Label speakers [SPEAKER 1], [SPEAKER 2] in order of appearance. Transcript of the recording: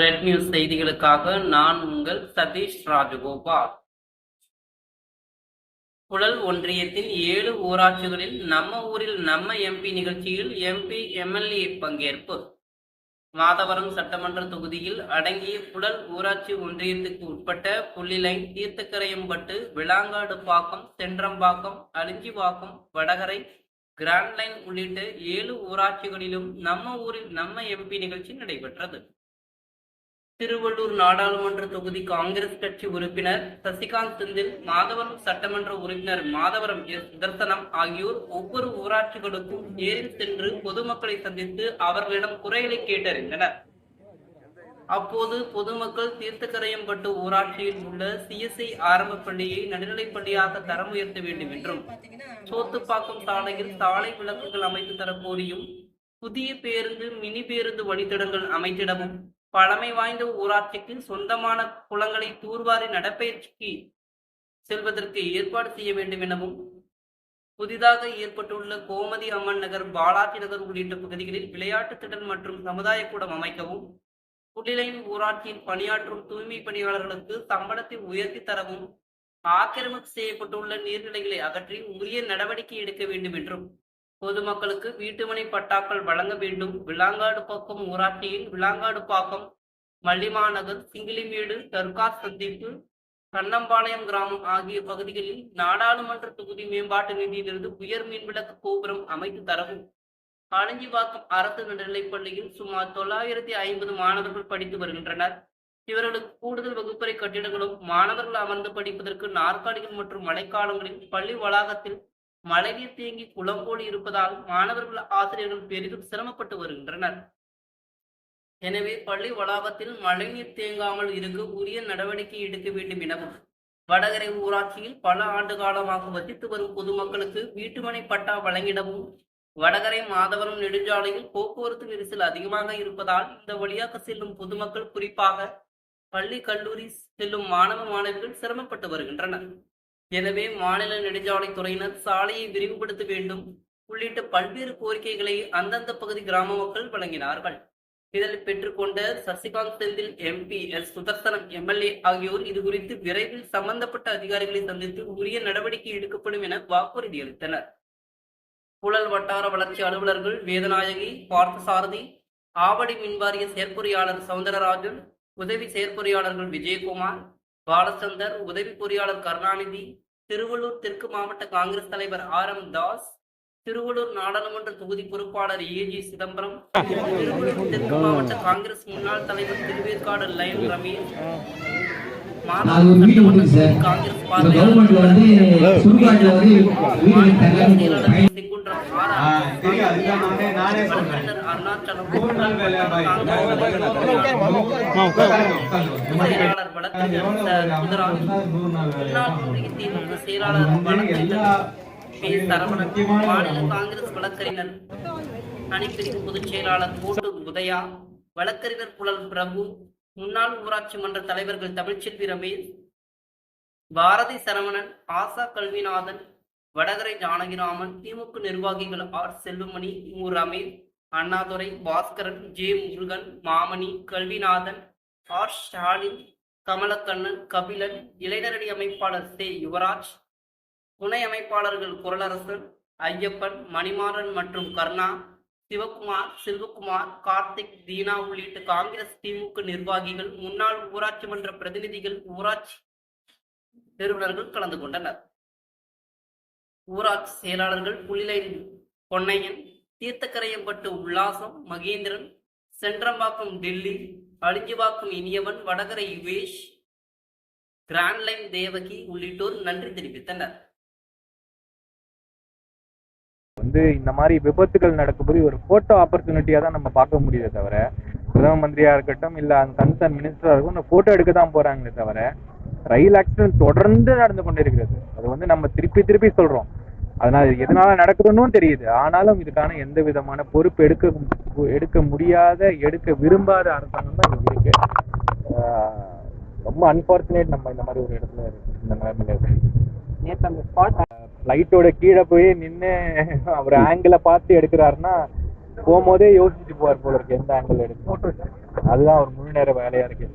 [SPEAKER 1] Red news செய்திகளுக்காக நான் உங்கள் சதீஷ் ராஜகோபால். புழல் ஒன்றியத்தின் ஏழு ஊராட்சிகளில் நம்ம ஊரில் நம்ம எம்பி நிகழ்ச்சியில் எம்பி எம்எல்ஏ பங்கேற்பு. மாதவரம் சட்டமன்ற தொகுதியில் அடங்கிய புழல் ஊராட்சி ஒன்றியத்துக்கு உட்பட்ட புள்ளிலைன் தீர்த்தக்கரையம்பட்டு விளாங்காடு பாக்கம் சென்றம்பாக்கம் அலிஞ்சிவாக்கம் வடகரை கிராண்ட் லைன் உள்ளிட்ட ஏழு ஊராட்சிகளிலும் நம்ம ஊரில் நம்ம எம்பி நிகழ்ச்சி நடைபெற்றது. திருவள்ளூர் நாடாளுமன்ற தொகுதி காங்கிரஸ் கட்சி உறுப்பினர் சசிகாந்த் செந்தில் மாதவரம் சட்டமன்ற உறுப்பினர் மாதவரம் எஸ் சுதர்சனம் ஆகியோர் ஒவ்வொரு ஊராட்சிகளுக்கும் நேரில் சென்று பொதுமக்களை சந்தித்து அவர்களிடம் குறைகளை கேட்டறிந்தனர். அப்போது பொதுமக்கள் தீர்த்தக்கரையம்பட்டு ஊராட்சியில் உள்ள சிஎஸ்ஐ ஆரம்ப பள்ளியை நடுநிலைப் பள்ளியாக தரம் உயர்த்த வேண்டும் என்றும் சோத்துப்பாக்கம் சாலையில் சாலை விளக்குகள் அமைத்து தர கோரியும் புதிய பேருந்து மினி பேருந்து வழித்தடங்கள் அமைத்திடவும் பழமை வாய்ந்த ஊராட்சிக்கு சொந்தமான குளங்களை தூர்வாரி நடப்பயிற்சிக்கு செல்வதற்கு ஏற்பாடு செய்ய வேண்டும் எனவும் புதிதாக ஏற்பட்டுள்ள கோமதி அம்மன் நகர் பாலாஜி நகர் உள்ளிட்ட பகுதிகளில் விளையாட்டு திடல் மற்றும் சமுதாய கூடம் அமைக்கவும் புள்ளிலையின் ஊராட்சியில் பணியாற்றும் தூய்மை பணியாளர்களுக்கு சம்பளத்தை உயர்த்தி தரவும் ஆக்கிரமிப்பு செய்யப்பட்டுள்ள நீர்நிலைகளை அகற்றி உரிய நடவடிக்கை எடுக்க வேண்டும் என்றும் பொதுமக்களுக்கு வீட்டுமனை பட்டாக்கள் வழங்க வேண்டும். விளாங்காடு பக்கம் ஊராட்சியில் விளாங்காடு பாக்கம் மல்லிமாநகர் சிங்கிலிமேடு தர்கா சந்திப்பு கண்ணம்பாளையம் கிராமம் ஆகிய பகுதிகளில் நாடாளுமன்ற தொகுதி மேம்பாட்டு நிதியிலிருந்து உயர் மின்விளக்கு கோபுரம் அமைத்து தரவும். காலஞ்சிவாக்கம் அரசு நடுநிலைப் பள்ளியில் சுமார் தொள்ளாயிரத்தி ஐம்பது மாணவர்கள் படித்து வருகின்றனர். இவர்களுக்கு கூடுதல் வகுப்பறை கட்டிடங்களும் மாணவர்கள் அமர்ந்து படிப்பதற்கு நாற்காலிகள் மற்றும் மழைக்காலங்களில் பள்ளி வளாகத்தில் மழைநீர் தேங்கி குளம் போல் இருப்பதால் மாணவர்கள் ஆசிரியர்கள் பெரிதும் சிரமப்பட்டு வருகின்றனர். எனவே பள்ளி வளாகத்தில் மழைநீர் தேங்காமல் இருக்க உரிய நடவடிக்கை எடுக்க வேண்டும் எனவும் வடகரை ஊராட்சியில் பல ஆண்டு காலமாக வசித்து வரும் பொதுமக்களுக்கு வீட்டுமனை பட்டா வழங்கிடவும் வடகரை மாதவரம் நெடுஞ்சாலையில் போக்குவரத்து நெரிசல் அதிகமாக இருப்பதால் இந்த வழியாக செல்லும் பொதுமக்கள் குறிப்பாக பள்ளி கல்லூரி செல்லும் மாணவ மாணவிகள் சிரமப்பட்டு வருகின்றனர். எனவே மாநில நெடுஞ்சாலைத்துறையினர் சாலையை விரிவுபடுத்த வேண்டும். உள்ளிட்ட பல்வேறு கோரிக்கைகளை அந்தந்த பகுதி கிராம மக்கள் வழங்கினார்கள். இதில் பெற்றுக்கொண்ட Sasikanth Senthil MP S Sudarsanam MLA ஆகியோர் இது குறித்து விரைவில் சம்பந்தப்பட்ட அதிகாரிகளை சந்தித்து உரிய நடவடிக்கை எடுக்கப்படும் என வாக்குறுதி அளித்தனர். புழல் வட்டார வளர்ச்சி அலுவலர்கள் வேதநாயகி பார்த்தசாரதி ஆவடி மின்வாரிய செயற்பொறியாளர் சவுந்தரராஜன் உதவி செயற்பொறியாளர்கள் விஜயகுமார் பாலச்சந்தர் உதவி பொறியாளர் கருணாநிதி திருவள்ளூர் தெற்கு மாவட்ட காங்கிரஸ் தலைவர் ஆர் எம் தாஸ் திருவள்ளூர் நாடாளுமன்ற தொகுதி பொறுப்பாளர் ஏஜி சிதம்பரம் திருவள்ளூர் தெற்கு மாவட்ட காங்கிரஸ் முன்னாள் தலைவர் திருவேற்காடு லயன் ரமேஷ். காங்கிரஸ் பார்வையாளர்
[SPEAKER 2] தெரியும், அதுதான் நானே நானே சொல்றேன். மூணு நாள் பாய்.
[SPEAKER 1] காங்கிரஸ் வழக்கறிஞர். அணிப்பிரிவு பொதுச் செயலாளர் கோட்டு உதயா. வழக்கறிஞர் புலல் பிரபு. முன்னாள் ஊராட்சி மன்ற தலைவர்கள் தமிழ்ச்செல்வி ரமேஷ். பாரதி சரவணன். ஆசா கல்விநாதன். வடகரை ஜானகிராமன் திமுக நிர்வாகிகள் ஆர் செல்வமணி மு ரமேஷ் அண்ணாதுரை பாஸ்கரன் ஜே முருகன் மாமணி கல்விநாதன் ஆர் ஸ்டாலின் கமலக்கண்ணன் கபிலன் இளைஞரணி அமைப்பாளர் சே யுவராஜ் துணை அமைப்பாளர்கள் குரலரசன் ஐயப்பன் மணிமாறன் மற்றும் கர்ணா சிவகுமார் செல்வகுமார் கார்த்திக் தீனா உள்ளிட்ட காங்கிரஸ் திமுக நிர்வாகிகள் முன்னாள் ஊராட்சி மன்ற பிரதிநிதிகள் ஊராட்சி நிறுவனர்கள் கலந்து கொண்டனர். ஊராட்சி செயலாளர்கள் புலிலை பொன்னையன் தீர்த்தக்கரையம்பட்டு உல்லாசம் மகேந்திரன் சென்றம்பாக்கம் டெல்லி அழிஞ்சிவாக்கம் இனியவன் வடகரை யுவேஷ் கிராண்ட்லைன் தேவகி உள்ளிட்டோர் நன்றி தெரிவித்தனர்.
[SPEAKER 3] வந்து இந்த மாதிரி விபத்துகள் நடக்கும்போது ஒரு ஃபோட்டோ ஆப்பர்ச்சுனிட்டியாக தான் நம்ம பார்க்க முடியுதே தவிர பிரதம மந்திரியாக இருக்கட்டும் இல்லை அந்த கன்சர்ன் மினிஸ்டராக இருக்கும் இந்த ஃபோட்டோ எடுக்க தான் போகிறாங்களே தவிர ரயில் ஆக்சிடென்ட் தொடர்ந்து நடந்து கொண்டிருக்கிறது. அது வந்து நம்ம திருப்பி திருப்பி சொல்கிறோம் அதனால் இது எதனால நடக்குதுன்னு தெரியுது. ஆனாலும் இதுக்கான எந்த விதமான பொறுப்பு எடுக்க எடுக்க முடியாத எடுக்க விரும்பாத அரசாங்கம் தான் இங்க இருக்கு. ரொம்ப அன்ஃபார்ச்சுனேட் நம்ம இந்த மாதிரி ஒரு இடத்துல இருக்கு இந்த நிலைமையில இருக்கு. லைட்டோட கீழே போய் நின்று அவர் ஆங்கிளை பார்த்து எடுக்கிறாருன்னா போகும்போதே யோசிச்சுட்டு போவார் போல இருக்கு எந்த ஆங்கிள் எடுக்கணும். அதுதான் ஒரு முழு நேர வேலையா இருக்கு.